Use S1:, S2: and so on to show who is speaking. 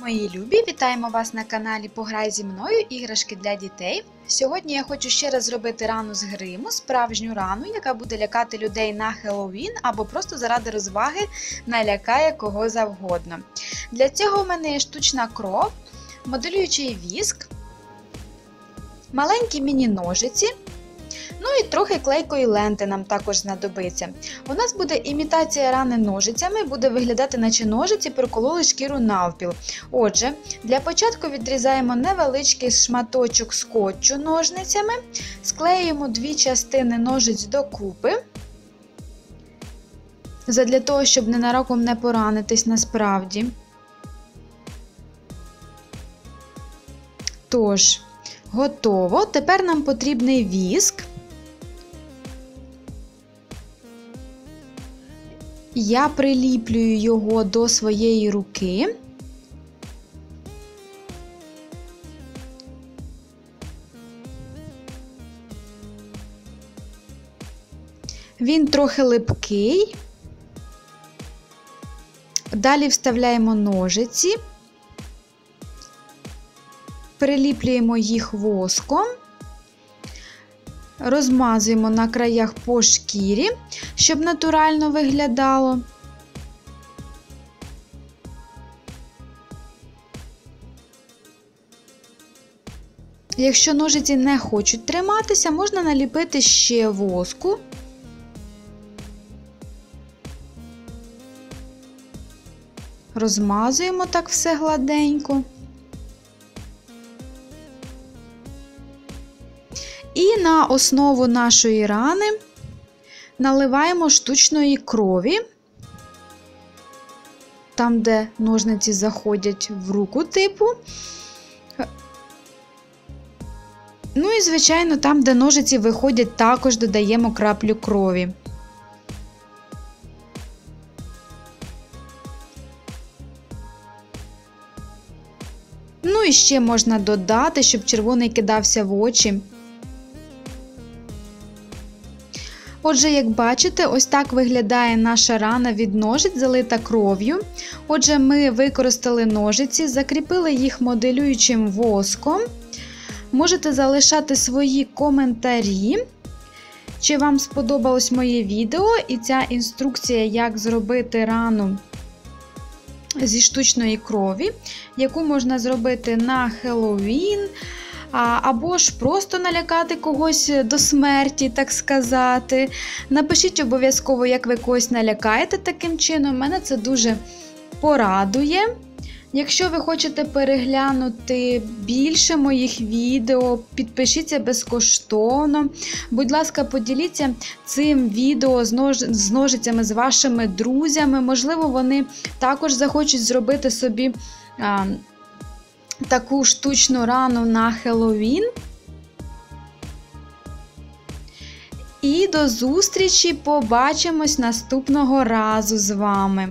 S1: Мої любі, вітаємо вас на каналі Пограй зі мною іграшки для дітей. Сьогодні я хочу ще раз зробити рану з гриму, справжню рану, яка буде лякати людей на Хеллоуін або просто заради розваги налякає кого завгодно. Для цього в мене є штучна кров, моделюючий віск, маленькі міні-ножиці. Ну і трохи клейкої ленти нам також знадобиться. У нас буде імітація рани ножицями, буде виглядати, наче ножиці прокололи шкіру навпіл. Отже, для початку відрізаємо невеличкий шматочок скотчу ножницями, склеюємо дві частини ножиць докупи. Задля того, щоб ненароком не поранитись насправді. Тож, готово. Тепер нам потрібний віск. Я приліплюю його до своєї руки. Він трохи липкий. Далі вставляємо ножиці, приліплюємо їх воском. Розмазуємо на краях по шкірі, щоб натурально виглядало. Якщо ножиці не хочуть триматися, можна наліпити ще воску. Розмазуємо так все гладенько. І на основу нашої рани наливаємо штучної крові, там, де ножниці заходять в руку типу. Ну і, звичайно, там, де ножиці виходять, також додаємо краплю крові. Ну і ще можна додати, щоб червоний кидався в очі. Отже, як бачите, ось так виглядає наша рана від ножиць, залита кров'ю. Отже, ми використали ножиці, закріпили їх моделюючим воском. Можете залишати свої коментарі. Чи вам сподобалось моє відео і ця інструкція, як зробити рану зі штучної крові, яку можна зробити на Хеллоуін, або ж просто налякати когось до смерті, так сказати. Напишіть обов'язково, як ви когось налякаєте таким чином, мене це дуже порадує. Якщо ви хочете переглянути більше моїх відео, підпишіться безкоштовно. Будь ласка, поділіться цим відео з, ножицями з вашими друзями. Можливо, вони також захочуть зробити собі таку штучну рану на Хеллоуін. І до зустрічі! Побачимось наступного разу з вами!